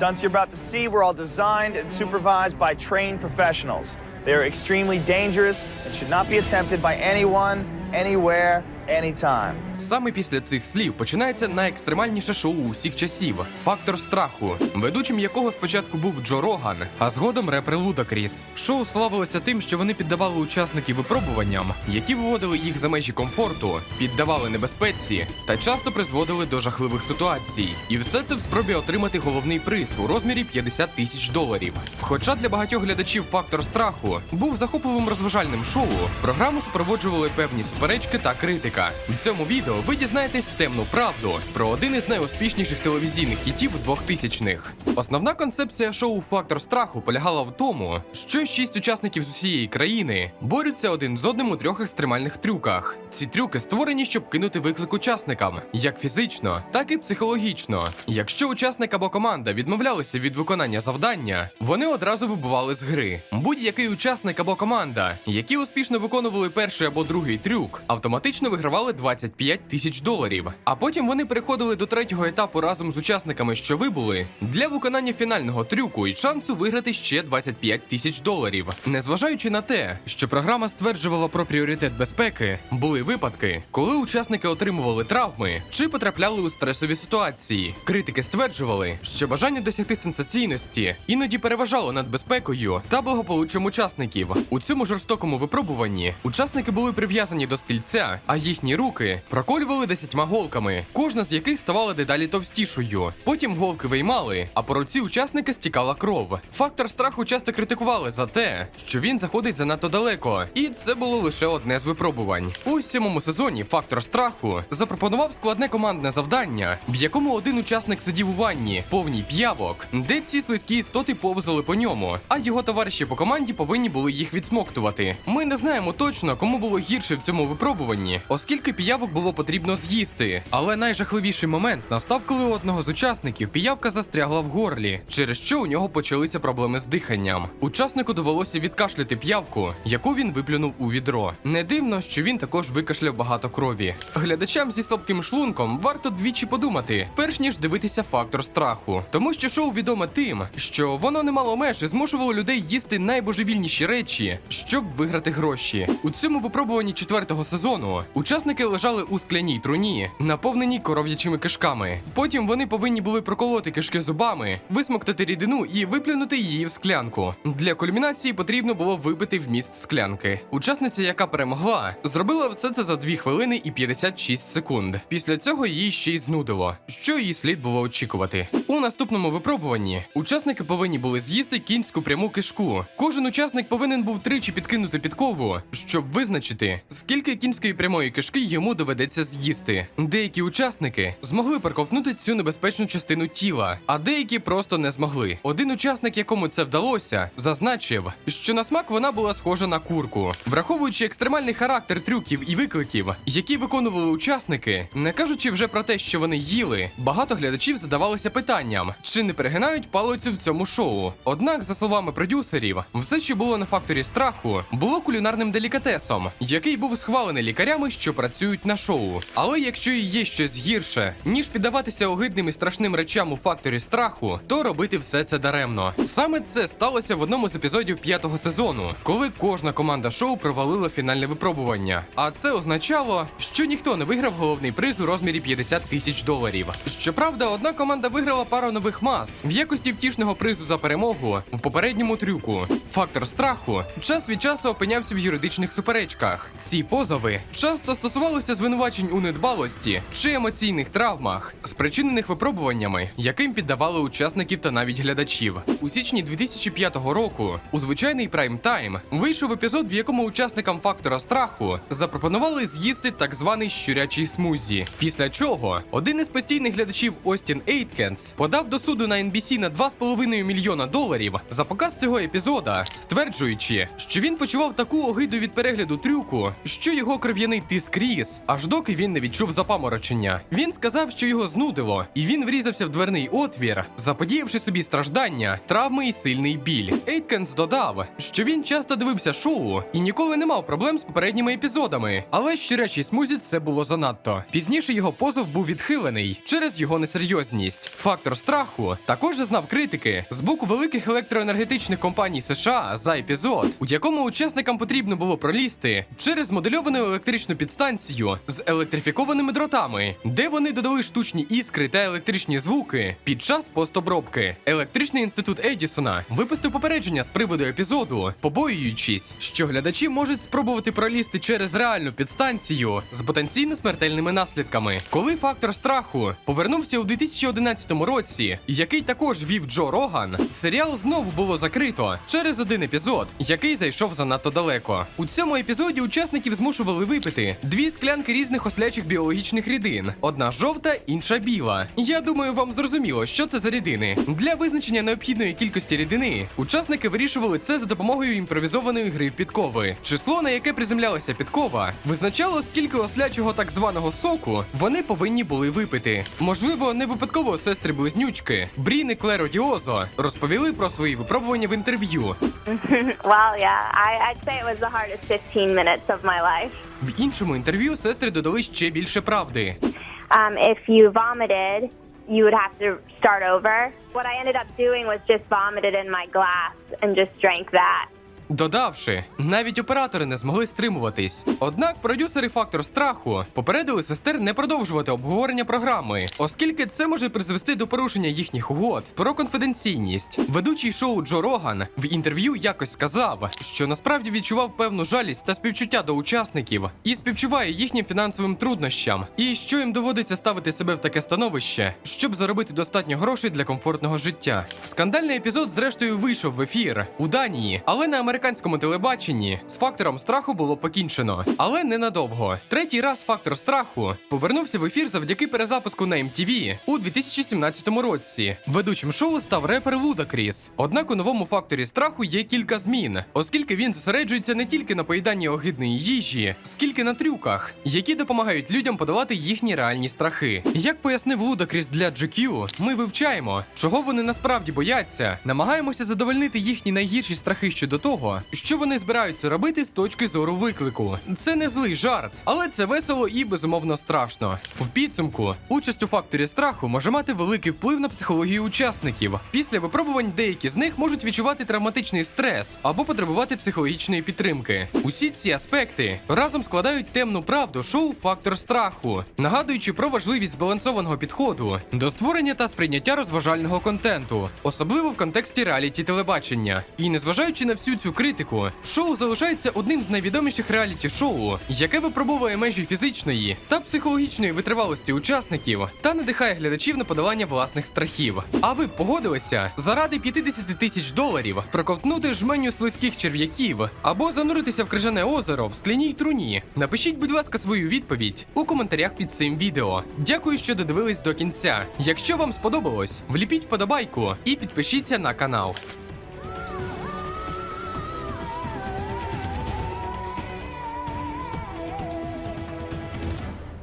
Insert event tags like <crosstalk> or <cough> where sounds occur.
stunts you're about to see were all designed and supervised by trained professionals. They are extremely dangerous and should not be attempted by anyone, anywhere, anytime. Саме після цих слів починається найекстремальніше шоу усіх часів фактор страху, ведучим якого спочатку був Джо Роган, а згодом репер Лудакріс. Шоу славилося тим, що вони піддавали учасників випробуванням, які виводили їх за межі комфорту, піддавали небезпеці та часто призводили до жахливих ситуацій. І все це в спробі отримати головний приз у розмірі 50 тисяч доларів. Хоча для багатьох глядачів фактор страху був захопливим розважальним шоу, програму супроводжували певні суперечки та критика. У цьому відео ви дізнаєтесь темну правду про один із найуспішніших телевізійних хітів 2000-х. Основна концепція шоу Фактор страху полягала в тому, що шість учасників з усієї країни борються один з одним у трьох екстремальних трюках. Ці трюки створені, щоб кинути виклик учасникам, як фізично, так і психологічно. Якщо учасник або команда відмовлялися від виконання завдання, вони одразу вибували з гри. Будь-який учасник або команда, які успішно виконували перший або другий трюк, автоматично вигравали 25 тисяч доларів. А потім вони переходили до третього етапу разом з учасниками, що вибули, для виконання фінального трюку і шансу виграти ще 25 тисяч доларів. Незважаючи на те, що програма стверджувала про пріоритет безпеки, були випадки, коли учасники отримували травми чи потрапляли у стресові ситуації. Критики стверджували, що бажання досягти сенсаційності іноді переважало над безпекою та благополуччям учасників. У цьому жорстокому випробуванні учасники були прив'язані до стільця, а їхні руки проколювали десятьма голками, кожна з яких ставала дедалі товстішою. Потім голки виймали, а по руці учасника стікала кров. Фактор страху часто критикували за те, що він заходить занадто далеко, і це було лише одне з випробувань. У сьомому сезоні фактор страху запропонував складне командне завдання, в якому один учасник сидів у ванні, повній п'явок, де ці слизькі істоти повзали по ньому, а його товариші по команді повинні були їх відсмоктувати. Ми не знаємо точно, кому було гірше в цьому випробуванні, оскільки піявок було потрібно з'їсти. Але найжахливіший момент настав, коли у одного з учасників піявка застрягла в горлі, через що у нього почалися проблеми з диханням. Учаснику довелося відкашляти п'явку, яку він виплюнув у відро. Не дивно, що він також викашляв багато крові. Глядачам зі слабким шлунком варто двічі подумати, перш ніж дивитися фактор страху, тому що шоу відоме тим, що воно не мало меж і змушувало людей їсти найбожевільніші речі, щоб виграти гроші. У цьому випробуванні четвертого сезону учасники лежали у скляній труні, наповненій коров'ячими кишками. Потім вони повинні були проколоти кишки зубами, висмоктати рідину і виплюнути її в склянку. Для кульмінації потрібно було вибити вміст склянки. Учасниця, яка перемогла, зробила все це за 2 хвилини і 56 секунд. Після цього її ще й знудило, що її слід було очікувати. У наступному випробуванні учасники повинні були з'їсти кінську пряму кишку. Кожен учасник повинен був тричі підкинути підкову, щоб визначити, скільки кінської прямої кишки йому доведеться з'їсти. Деякі учасники змогли проковтнути цю небезпечну частину тіла, а деякі просто не змогли. Один учасник, якому це вдалося, зазначив, що на смак вона була схожа на курку, враховуючи екстремальний характер трюків і викликів, які виконували учасники, не кажучи вже про те, що вони їли, багато глядачів задавалися питанням, чи не перегинають палицю в цьому шоу. Однак, за словами продюсерів, все, що було на факторі страху, було кулінарним делікатесом, який був схвалений лікарями, що працюють на шоу. Але якщо і є щось гірше, ніж піддаватися огидним і страшним речам у факторі страху, то робити все це даремно. Саме це сталося в одному з епізодів п'ятого сезону, коли кожна команда шоу провалила фінальне випробування. А це означало, що ніхто не виграв головний приз у розмірі 50 тисяч доларів. Щоправда, одна команда виграла пару нових маст в якості втішного призу за перемогу в попередньому трюку. Фактор страху час від часу опинявся в юридичних суперечках. Ці позови часто стосувалися звинувачень у недбалості чи емоційних травмах, спричинених випробуваннями, яким піддавали учасників та навіть глядачів. У січні 2005 року у звичайний прайм-тайм вийшов епізод, в якому учасникам фактора страху запропонували з'їсти так званий щурячий смузі. Після чого один із постійних глядачів Остін Ейткенс подав до суду на NBC на 2,5 мільйона доларів за показ цього епізода, стверджуючи, що він почував таку огиду від перегляду трюку, що його кров'яний тиск Кріс, аж доки він не відчув запаморочення. Він сказав, що його знудило, і він врізався в дверний отвір, заподіявши собі страждання, травми і сильний біль. Ейткенс додав, що він часто дивився шоу і ніколи не мав проблем з попередніми епізодами. Але щирячій смузі це було занадто. Пізніше його позов був відхилений через його несерйозність. Фактор страху також зазнав критики з боку великих електроенергетичних компаній США за епізод, у якому учасникам потрібно було пролізти через модельовану електричну підстанцію з електрифікованими дротами, де вони додали штучні іскри та електричні звуки під час постобробки. Електричний інститут Едісона випустив попередження з приводу епізоду, побоюючись, що глядачі можуть спробувати пролізти через реальну підстанцію з потенційно смертельними наслідками. Коли фактор страху повернувся у 2011 році, який також вів Джо Роган, серіал знову було закрито через один епізод, який зайшов занадто далеко. У цьому епізоді учасників змушували випити дві склянки різних ослячих біологічних рідин: одна жовта, інша біла. Я думаю, вам зрозуміло, що це за рідини. Для визначення необхідної кількості рідини учасники вирішували це за допомогою імпровізованої гри в підкови. Число, на яке приземлялася підкова, визначало, скільки ослячого так званого соку вони повинні були випити. Можливо, не випадково сестри близнючки Брін і Клеро Діозо розповіли про свої випробування в інтерв'ю. <laughs> well, yeah, I, I'd say it was the hardest 15 minutes of my life. В іншому інтерв'ю сестри додали ще більше правди. Um, if you vomited, you would have to start over. What I ended up doing was just vomited in my glass and just drank that. Додавши, навіть оператори не змогли стримуватись. Однак продюсери фактор страху попередили сестер не продовжувати обговорення програми, оскільки це може призвести до порушення їхніх угод про конфіденційність. Ведучий шоу Джо Роган в інтерв'ю якось сказав, що насправді відчував певну жалість та співчуття до учасників і співчуває їхнім фінансовим труднощам, і що їм доводиться ставити себе в таке становище, щоб заробити достатньо грошей для комфортного життя. Скандальний епізод, зрештою, вийшов в ефір у Данії, але на американському телебаченні з фактором страху було покінчено, але ненадовго. Третій раз фактор страху повернувся в ефір завдяки перезапуску на MTV у 2017 році. Ведучим шоу став репер Лудакріс. Однак у новому факторі страху є кілька змін, оскільки він зосереджується не тільки на поїданні огидної їжі, скільки на трюках, які допомагають людям подолати їхні реальні страхи. Як пояснив Лудакріс для GQ, ми вивчаємо, чого вони насправді бояться, намагаємося задовольнити їхні найгірші страхи щодо того, що вони збираються робити з точки зору виклику. Це не злий жарт, але це весело і безумовно страшно. В підсумку участь у факторі страху може мати великий вплив на психологію учасників. Після випробувань деякі з них можуть відчувати травматичний стрес або потребувати психологічної підтримки. Усі ці аспекти разом складають темну правду шоу Фактор страху, нагадуючи про важливість збалансованого підходу до створення та сприйняття розважального контенту, особливо в контексті реаліті телебачення. І незважаючи на всю цю критику, шоу залишається одним з найвідоміших реаліті шоу, яке випробовує межі фізичної та психологічної витривалості учасників та надихає глядачів на подолання власних страхів. А ви б погодилися заради 50 тисяч доларів проковтнути жменю слизьких черв'яків або зануритися в крижане озеро в скляній труні? Напишіть, будь ласка, свою відповідь у коментарях під цим відео. Дякую, що додивились до кінця. Якщо вам сподобалось, вліпіть вподобайку і підпишіться на канал.